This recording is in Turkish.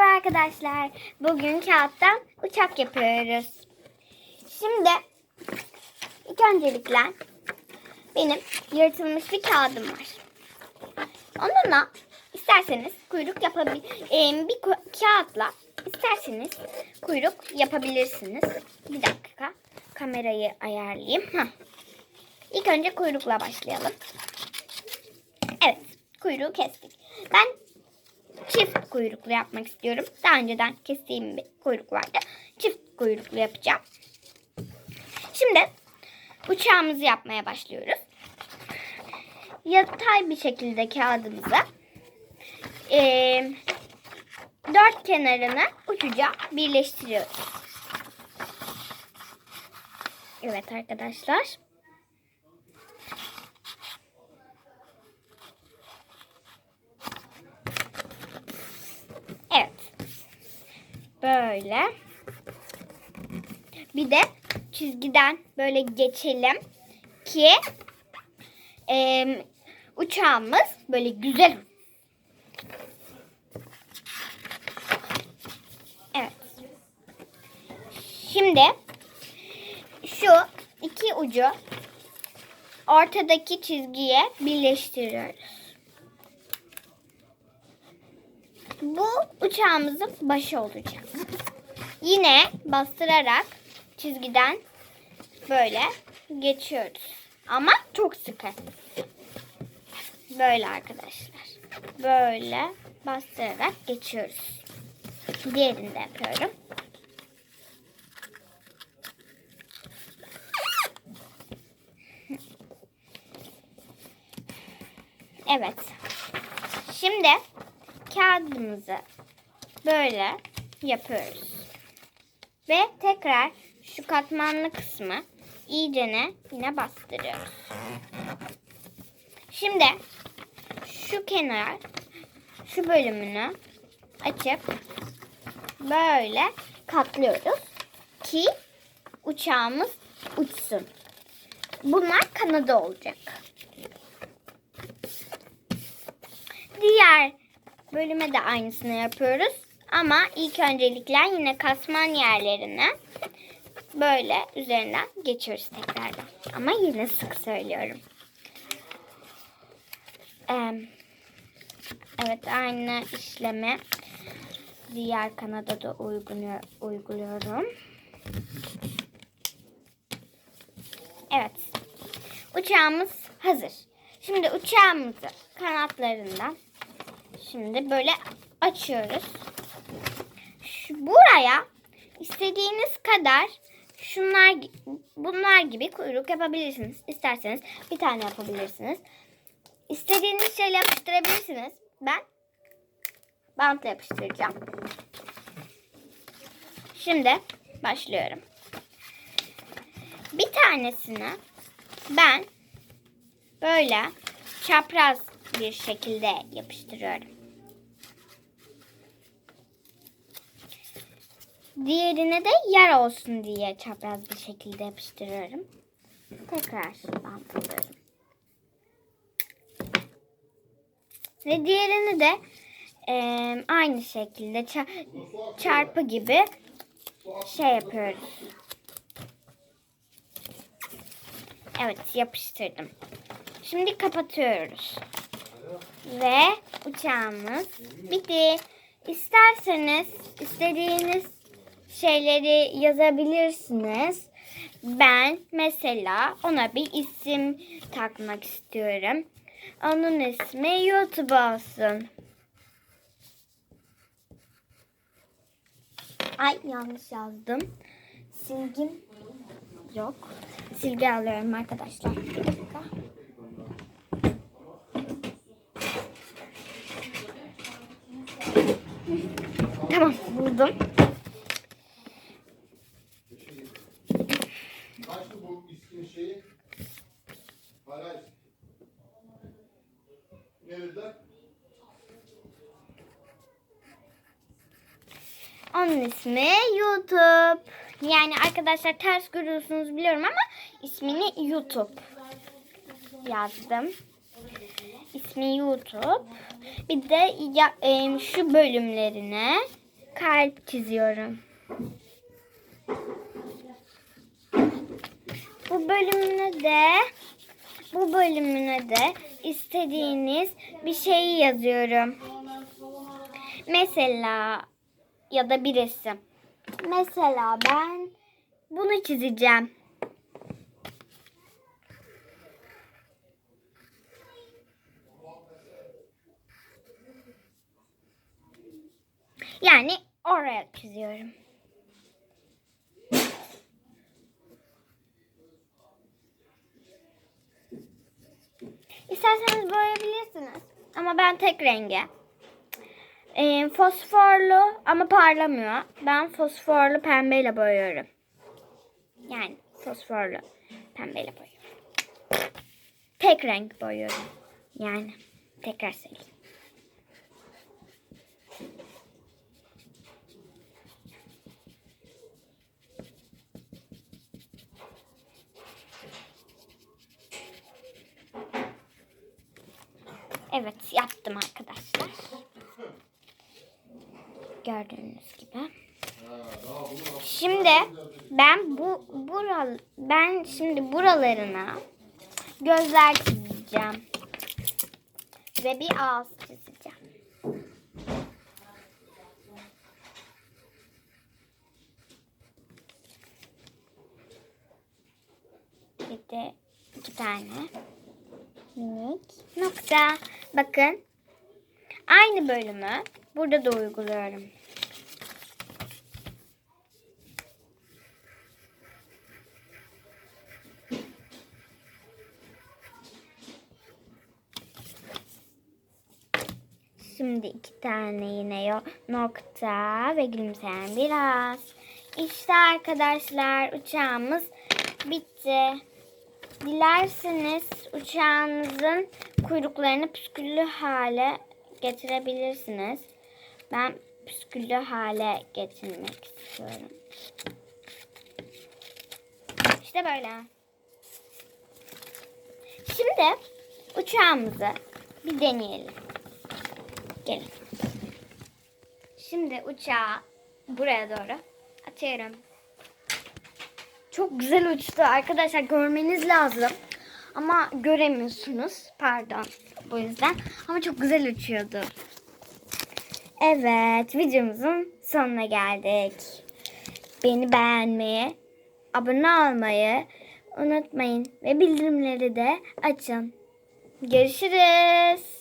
Merhaba arkadaşlar. Bugün kağıttan uçak yapıyoruz. Şimdi ilk öncelikle benim yırtılmış bir kağıdım var. Onunla isterseniz kuyruk yapabilir bir ku- kağıtla isterseniz kuyruk yapabilirsiniz. Bir dakika kamerayı ayarlayayım. Hah. İlk önce kuyrukla başlayalım. Evet, kuyruğu kestik. Ben çift kuyruklu yapmak istiyorum. Daha önceden kestiğim bir kuyruk vardı. Çift kuyruklu yapacağım. Şimdi uçağımızı yapmaya başlıyoruz. Yatay bir şekilde kağıdımızı eee, dört kenarını uçuca birleştiriyoruz. Evet arkadaşlar. Evet. Böyle. Bir de çizgiden böyle geçelim ki em, uçağımız böyle güzel. Evet. Şimdi şu iki ucu ortadaki çizgiye birleştiriyoruz. Bu uçağımızın başı olacak. Yine bastırarak çizgiden böyle geçiyoruz. Ama çok sıkı. Böyle arkadaşlar. Böyle bastırarak geçiyoruz. Diğerini de yapıyorum. Evet. Şimdi kağıdımızı böyle yapıyoruz. Ve tekrar şu katmanlı kısmı iyicene yine bastırıyoruz. Şimdi şu kenar şu bölümünü açıp böyle katlıyoruz ki uçağımız uçsun. Bunlar kanadı olacak. Diğer bölüme de aynısını yapıyoruz. Ama ilk öncelikle yine kasman yerlerine böyle üzerinden geçiyoruz tekrardan. Ama yine sık söylüyorum. Evet aynı işlemi diğer kanada da uyguluyor, uyguluyorum. Evet. Uçağımız hazır. Şimdi uçağımızı kanatlarından şimdi böyle açıyoruz. Şu, buraya istediğiniz kadar şunlar bunlar gibi kuyruk yapabilirsiniz. İsterseniz bir tane yapabilirsiniz. İstediğiniz şeyle yapıştırabilirsiniz. Ben bantla yapıştıracağım. Şimdi başlıyorum. Bir tanesini ben böyle çapraz bir şekilde yapıştırıyorum. Diğerine de yer olsun diye çapraz bir şekilde yapıştırıyorum. Tekrar bantlıyorum. Ve diğerini de e, aynı şekilde ça- çarpı gibi şey yapıyoruz. Evet yapıştırdım. Şimdi kapatıyoruz. Ve uçağımız bitti. İsterseniz istediğiniz şeyleri yazabilirsiniz. Ben mesela ona bir isim takmak istiyorum. Onun ismi YouTube olsun. Ay yanlış yazdım. Silgim yok. Silgi alıyorum arkadaşlar. Bir dakika. Tamam buldum. Onun ismi YouTube. Yani arkadaşlar ters görüyorsunuz biliyorum ama ismini YouTube yazdım. İsmi YouTube. Bir de ya, e, şu bölümlerine kalp çiziyorum. Bu bölümüne de bu bölümüne de istediğiniz bir şeyi yazıyorum. Mesela ya da bir resim. Mesela ben bunu çizeceğim. Yani oraya çiziyorum. İsterseniz boyayabilirsiniz. Ama ben tek renge. Ee, fosforlu ama parlamıyor. Ben fosforlu pembeyle boyuyorum. Yani fosforlu pembeyle boyuyorum. Tek renk boyuyorum. Yani tekrar söyleyeyim. Evet yaptım arkadaşlar. Gördüğünüz gibi. Şimdi ben bu bural ben şimdi buralarına gözler çizeceğim. Ve bir ağız çizeceğim. Bir de iki tane minik nokta. Bakın. Aynı bölümü burada da uyguluyorum. Şimdi iki tane yine yo- nokta ve gülümseyen biraz. İşte arkadaşlar uçağımız bitti. Dilerseniz uçağınızın kuyruklarını püsküllü hale getirebilirsiniz. Ben püsküllü hale getirmek istiyorum. İşte böyle. Şimdi uçağımızı bir deneyelim. Gelin. Şimdi uçağı buraya doğru atıyorum. Çok güzel uçtu arkadaşlar görmeniz lazım. Ama göremiyorsunuz. Pardon bu yüzden. Ama çok güzel uçuyordu. Evet videomuzun sonuna geldik. Beni beğenmeyi, abone olmayı unutmayın. Ve bildirimleri de açın. Görüşürüz.